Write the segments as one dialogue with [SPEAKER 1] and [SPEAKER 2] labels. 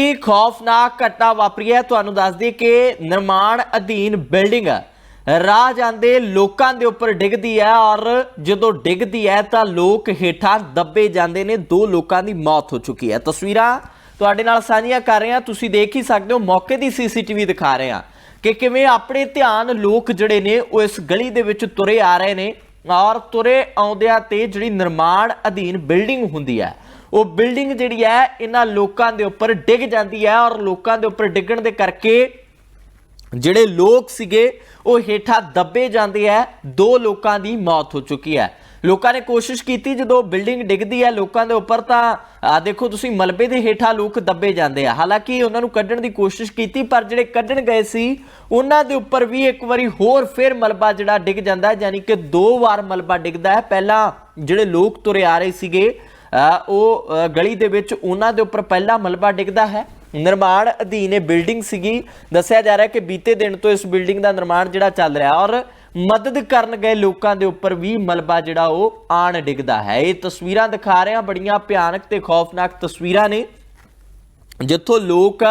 [SPEAKER 1] ਇਹ ਖੌਫਨਾਕ ਘਟਨਾ ਵਾਪਰੀ ਹੈ? ਤੁਹਾਨੂੰ ਦੱਸ ਦਈਏ ਕਿ ਨਿਰਮਾਣ ਅਧੀਨ ਬਿਲਡਿੰਗ ਰਾਹ ਜਾਂਦੇ ਲੋਕਾਂ ਦੇ ਉੱਪਰ ਡਿੱਗਦੀ ਹੈ ਔਰ ਜਦੋਂ ਡਿੱਗਦੀ ਹੈ ਤਾਂ ਲੋਕ ਹੇਠਾਂ ਦੱਬੇ ਜਾਂਦੇ ਨੇ। ਦੋ ਲੋਕਾਂ ਦੀ ਮੌਤ ਹੋ ਚੁੱਕੀ ਹੈ। ਤਸਵੀਰਾਂ ਤੁਹਾਡੇ ਨਾਲ ਸਾਂਝੀਆਂ ਕਰ ਰਹੇ ਹਾਂ। ਤੁਸੀਂ ਦੇਖ ਹੀ ਸਕਦੇ ਹੋ, ਮੌਕੇ ਦੀ ਸੀਸੀਟੀਵੀ ਦਿਖਾ ਰਹੇ ਹਾਂ ਕਿ ਕਿਵੇਂ ਆਪਣੇ ਧਿਆਨ ਲੋਕ ਜਿਹੜੇ ਨੇ ਉਹ ਇਸ ਗਲੀ ਦੇ ਵਿੱਚ ਤੁਰੇ ਆ ਰਹੇ ਨੇ ਔਰ ਤੁਰੇ ਆਉਂਦਿਆਂ ਤੇ ਜਿਹੜੀ ਨਿਰਮਾਣ ਅਧੀਨ ਬਿਲਡਿੰਗ ਹੁੰਦੀ ਹੈ ਉਹ ਬਿਲਡਿੰਗ ਜਿਹੜੀ ਹੈ, ਇਹਨਾਂ ਲੋਕਾਂ ਦੇ ਉੱਪਰ ਡਿੱਗ ਜਾਂਦੀ ਹੈ ਔਰ ਲੋਕਾਂ ਦੇ ਉੱਪਰ ਡਿੱਗਣ ਦੇ ਕਰਕੇ ਜਿਹੜੇ ਲੋਕ ਸੀਗੇ, ਉਹ ਹੇਠਾਂ ਦੱਬੇ ਜਾਂਦੇ ਆ ਦੋ ਲੋਕਾਂ ਦੀ ਮੌਤ ਹੋ ਚੁੱਕੀ ਹੈ। ਲੋਕਾਂ ਨੇ ਕੋਸ਼ਿਸ਼ ਕੀਤੀ, ਜਦੋਂ ਬਿਲਡਿੰਗ ਡਿੱਗਦੀ ਹੈ ਲੋਕਾਂ ਦੇ ਉੱਪਰ ਤਾਂ ਆ ਦੇਖੋ ਤੁਸੀਂ ਮਲਬੇ ਦੇ ਹੇਠਾਂ ਲੋਕ ਦੱਬੇ ਜਾਂਦੇ ਆ। ਹਾਲਾਂਕਿ ਉਹਨਾਂ ਨੂੰ ਕੱਢਣ ਦੀ ਕੋਸ਼ਿਸ਼ ਕੀਤੀ, ਪਰ ਜਿਹੜੇ ਕੱਢਣ ਗਏ ਸੀ, ਉਹਨਾਂ ਦੇ ਉੱਪਰ ਵੀ ਇੱਕ ਵਾਰੀ ਹੋਰ ਫਿਰ ਮਲਬਾ ਜਿਹੜਾ ਡਿੱਗ ਜਾਂਦਾ ਹੈ, ਯਾਨੀ ਕਿ ਦੋ ਵਾਰ ਮਲਬਾ ਡਿੱਗਦਾ ਹੈ। ਪਹਿਲਾਂ ਜਿਹੜੇ ਲੋਕ ਤੁਰੇ ਆ ਰਹੇ ਸੀਗੇ ਉਹ ਗਲੀ ਦੇ ਵਿੱਚ ਉਹਨਾਂ ਦੇ ਉੱਪਰ ਪਹਿਲਾ ਮਲਬਾ ਡਿੱਗਦਾ ਹੈ। ਨਿਰਮਾਣ ਅਧੀਨ ਇਹ ਬਿਲਡਿੰਗ ਸੀਗੀ। ਦੱਸਿਆ ਜਾ ਰਿਹਾ ਕਿ ਬੀਤੇ ਦਿਨ ਤੋਂ ਇਸ ਬਿਲਡਿੰਗ ਦਾ ਨਿਰਮਾਣ ਜਿਹੜਾ ਚੱਲ ਰਿਹਾ ਔਰ ਮਦਦ ਕਰਨ ਗਏ ਲੋਕਾਂ ਦੇ ਉੱਪਰ ਵੀ ਮਲਬਾ ਜਿਹੜਾ ਉਹ ਆਣ ਡਿੱਗਦਾ ਹੈ। ਇਹ ਤਸਵੀਰਾਂ ਦਿਖਾ ਰਹੇ ਹਾਂ। ਬੜੀਆਂ ਭਿਆਨਕ ਤੇ ਖੌਫਨਾਕ ਤਸਵੀਰਾਂ ਨੇ। ਜਿੱਥੋਂ ਲੋਕ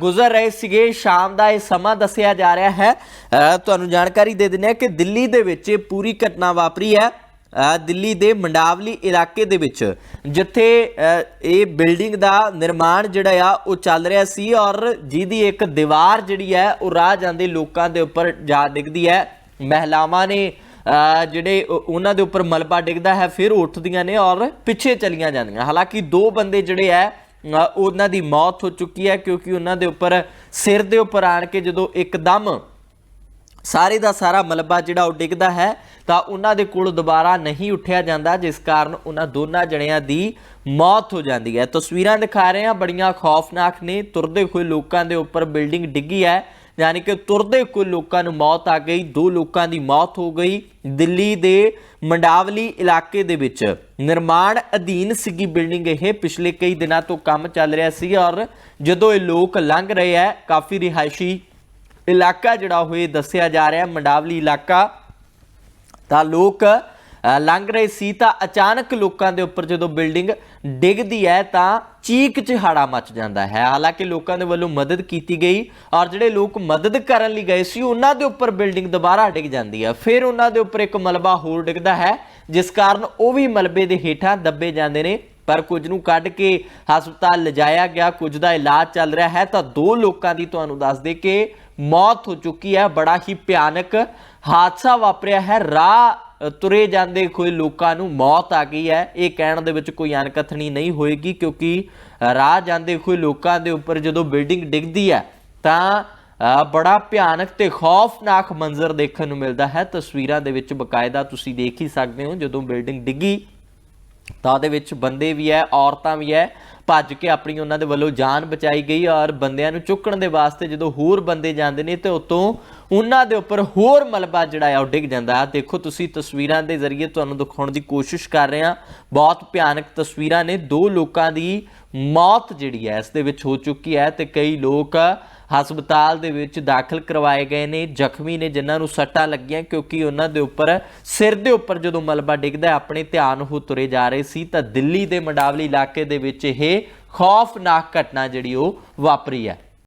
[SPEAKER 1] ਗੁਜ਼ਰ ਰਹੇ ਸੀਗੇ। ਸ਼ਾਮ ਦਾ ਇਹ ਸਮਾਂ ਦੱਸਿਆ ਜਾ ਰਿਹਾ ਹੈ। ਤੁਹਾਨੂੰ ਜਾਣਕਾਰੀ ਦੇ ਦਿੰਦੇ ਹਾਂ ਕਿ ਦਿੱਲੀ ਦੇ ਵਿੱਚ ਇਹ ਪੂਰੀ ਘਟਨਾ ਵਾਪਰੀ ਹੈ। ਦਿੱਲੀ ਦੇ ਮੰਡਾਵਲੀ ਇਲਾਕੇ ਦੇ ਵਿੱਚ, ਜਿੱਥੇ ਇਹ ਬਿਲਡਿੰਗ ਦਾ ਨਿਰਮਾਣ ਜਿਹੜਾ ਆ, ਉਹ ਚੱਲ ਰਿਹਾ ਸੀ ਔਰ ਜਿਹਦੀ ਇੱਕ ਦੀਵਾਰ ਜਿਹੜੀ ਹੈ, ਉਹ ਰਾਹ ਜਾਂਦੇ ਲੋਕਾਂ ਦੇ ਉੱਪਰ ਜਾ ਡਿੱਗਦੀ ਹੈ। ਮਹਿਲਾਵਾਂ ਨੇ ਜਿਹੜੇ ਉਹਨਾਂ ਦੇ ਉੱਪਰ ਮਲਬਾ ਡਿੱਗਦਾ ਹੈ, ਫਿਰ ਉੱਠਦੀਆਂ ਨੇ ਔਰ ਪਿੱਛੇ ਚਲੀਆਂ ਜਾਂਦੀਆਂ। ਹਾਲਾਂਕਿ ਦੋ ਬੰਦੇ ਜਿਹੜੇ ਹੈ ਉਹਨਾਂ ਦੀ ਮੌਤ ਹੋ ਚੁੱਕੀ ਹੈ, ਕਿਉਂਕਿ ਉਹਨਾਂ ਦੇ ਉੱਪਰ ਸਿਰ ਦੇ ਉੱਪਰ ਆਣ ਕੇ ਜਦੋਂ ਇੱਕਦਮ ਸਾਰੇ ਦਾ ਸਾਰਾ ਮਲਬਾ ਜਿਹੜਾ ਉਹ ਡਿੱਗਦਾ ਹੈ ਤਾਂ ਉਹਨਾਂ ਦੇ ਕੋਲ ਦੁਬਾਰਾ ਨਹੀਂ ਉੱਠਿਆ ਜਾਂਦਾ, ਜਿਸ ਕਾਰਨ ਉਹਨਾਂ ਦੋਨਾਂ ਜਣਿਆਂ ਦੀ ਮੌਤ ਹੋ ਜਾਂਦੀ ਹੈ। ਤਸਵੀਰਾਂ ਦਿਖਾ ਰਹੇ ਹਾਂ, ਬੜੀਆਂ ਖੌਫਨਾਕ ਨੇ। ਤੁਰਦੇ ਹੋਏ ਲੋਕਾਂ ਦੇ ਉੱਪਰ ਬਿਲਡਿੰਗ ਡਿੱਗੀ ਹੈ, ਯਾਨੀ ਕਿ ਤੁਰਦੇ ਕੋਈ ਲੋਕਾਂ ਨੂੰ ਮੌਤ ਆ ਗਈ। ਦੋ ਲੋਕਾਂ ਦੀ ਮੌਤ ਹੋ ਗਈ, ਦਿੱਲੀ ਦੇ ਮੰਡਾਵਲੀ ਇਲਾਕੇ ਦੇ ਵਿੱਚ। ਨਿਰਮਾਣ ਅਧੀਨ ਸੀਗੀ ਬਿਲਡਿੰਗ ਇਹ, ਪਿਛਲੇ ਕਈ ਦਿਨਾਂ ਤੋਂ ਕੰਮ ਚੱਲ ਰਿਹਾ ਸੀ ਔਰ ਜਦੋਂ ਇਹ ਲੋਕ ਲੰਘ ਰਹੇ ਹੈ, ਕਾਫੀ ਰਿਹਾਇਸ਼ੀ ਇਲਾਕਾ ਜਿਹੜਾ ਹੋਏ ਦੱਸਿਆ ਜਾ ਰਿਹਾ ਮੰਡਾਵਲੀ ਇਲਾਕਾ। ਤਾਂ ਲੋਕ ਲੰਘ ਰਹੇ ਸੀ ਤਾਂ ਅਚਾਨਕ ਲੋਕਾਂ ਦੇ ਉੱਪਰ ਜਦੋਂ ਬਿਲਡਿੰਗ ਡਿੱਗਦੀ ਹੈ ਤਾਂ ਚੀਕ ਚਿਹਾੜਾ ਮਚ ਜਾਂਦਾ ਹੈ। ਹਾਲਾਂਕਿ ਲੋਕਾਂ ਦੇ ਵੱਲੋਂ ਮਦਦ ਕੀਤੀ ਗਈ ਔਰ ਜਿਹੜੇ ਲੋਕ ਮਦਦ ਕਰਨ ਲਈ ਗਏ ਸੀ, ਉਹਨਾਂ ਦੇ ਉੱਪਰ ਬਿਲਡਿੰਗ ਦੁਬਾਰਾ ਡਿੱਗ ਜਾਂਦੀ ਹੈ। ਫਿਰ ਉਹਨਾਂ ਦੇ ਉੱਪਰ ਇੱਕ ਮਲਬਾ ਹੋਰ ਡਿੱਗਦਾ ਹੈ, ਜਿਸ ਕਾਰਨ ਉਹ ਵੀ ਮਲਬੇ ਦੇ ਹੇਠਾਂ ਦੱਬੇ ਜਾਂਦੇ ਨੇ। ਪਰ ਕੁਝ ਨੂੰ ਕੱਢ ਕੇ ਹਸਪਤਾਲ ਲਿਜਾਇਆ ਗਿਆ, ਕੁਝ ਦਾ ਇਲਾਜ ਚੱਲ ਰਿਹਾ ਹੈ ਤਾਂ ਦੋ ਲੋਕਾਂ ਦੀ ਤੁਹਾਨੂੰ ਦੱਸ ਦੇ ਕਿ ਮੌਤ ਹੋ ਚੁੱਕੀ ਹੈ, ਬੜਾ ਹੀ ਭਿਆਨਕ ਹਾਦਸਾ ਵਾਪਰਿਆ ਹੈ। ਰਾਹ ਤੁਰੇ ਜਾਂਦੇ ਕੋਈ ਲੋਕਾਂ ਨੂੰ ਮੌਤ ਆ ਗਈ ਹੈ। ਇਹ ਕਹਿਣ ਦੇ ਵਿੱਚ ਕੋਈ ਅਣਕਥਣੀ ਨਹੀਂ ਹੋਏਗੀ ਕਿਉਂਕਿ ਰਾਹ ਜਾਂਦੇ ਕੋਈ ਲੋਕਾਂ ਦੇ ਉੱਪਰ ਜਦੋਂ ਬਿਲਡਿੰਗ ਡਿੱਗਦੀ ਹੈ, ਤਾਂ ਬੜਾ ਭਿਆਨਕ ਤੇ ਖੌਫਨਾਕ ਮੰਜ਼ਰ ਦੇਖਣ ਨੂੰ ਮਿਲਦਾ ਹੈ। ਤਸਵੀਰਾਂ ਦੇ ਵਿੱਚ ਬਕਾਇਦਾ ਤੁਸੀਂ ਦੇਖ ਹੀ ਸਕਦੇ ਹੋ, ਜਦੋਂ ਬਿਲਡਿੰਗ ਡਿੱਗੀ ਤਾਂ ਉਹਦੇ ਵਿੱਚ ਬੰਦੇ ਵੀ ਹੈ ਔਰਤਾਂ ਵੀ ਹੈ ਭੱਜ ਕੇ ਆਪਣੀ ਉਹਨਾਂ ਦੇ ਵੱਲੋਂ ਜਾਨ ਬਚਾਈ ਗਈ ਔਰ ਬੰਦਿਆਂ ਨੂੰ ਚੁੱਕਣ ਦੇ ਵਾਸਤੇ ਜਦੋਂ ਹੋਰ ਬੰਦੇ ਜਾਂਦੇ ਨੇ ਤੇ ਉਤੋਂ ਉਹਨਾਂ ਦੇ ਉੱਪਰ ਹੋਰ ਮਲਬਾ ਜਿਹੜਾ ਹੈ ਉਹ ਡਿੱਗ ਜਾਂਦਾ। ਹੈ ਦੇਖੋ ਤੁਸੀਂ ਤਸਵੀਰਾਂ ਦੇ ਜ਼ਰੀਏ ਤੁਹਾਨੂੰ ਦਿਖਾਉਣ ਦੀ ਕੋਸ਼ਿਸ਼ ਕਰ ਰਹੇ ਹਾਂ। ਬਹੁਤ ਭਿਆਨਕ ਤਸਵੀਰਾਂ ਨੇ। ਦੋ ਲੋਕਾਂ ਦੀ ਮੌਤ ਜਿਹੜੀ ਹੈ ਇਸ ਦੇ ਵਿੱਚ ਹੋ ਚੁੱਕੀ ਹੈ ਤੇ ਕਈ ਲੋਕ ਹਸਪਤਾਲ ਦੇ ਵਿੱਚ ਦਾਖਲ ਕਰਵਾਏ ਗਏ ਨੇ। ਜ਼ਖਮੀ ਨੇ ਜਿਨ੍ਹਾਂ ਨੂੰ ਸੱਟਾਂ ਲੱਗੀਆਂ ਕਿਉਂਕਿ ਉਹਨਾਂ ਦੇ ਉੱਪਰ ਸਿਰ ਦੇ ਉੱਪਰ ਜਦੋਂ ਮਲਬਾ ਡਿੱਗਦਾ ਆਪਣੇ ਧਿਆਨ ਉਹ ਤੁਰੇ ਜਾ ਰਹੇ ਸੀ। ਤਾਂ ਦਿੱਲੀ ਦੇ ਮੰਡਾਵਲੀ ਇਲਾਕੇ ਦੇ ਵਿੱਚ ਇਹ ਖੌਫਨਾਕ ਘਟਨਾ ਜਿਹੜੀ ਉਹ ਵਾਪਰੀ ਹੈ।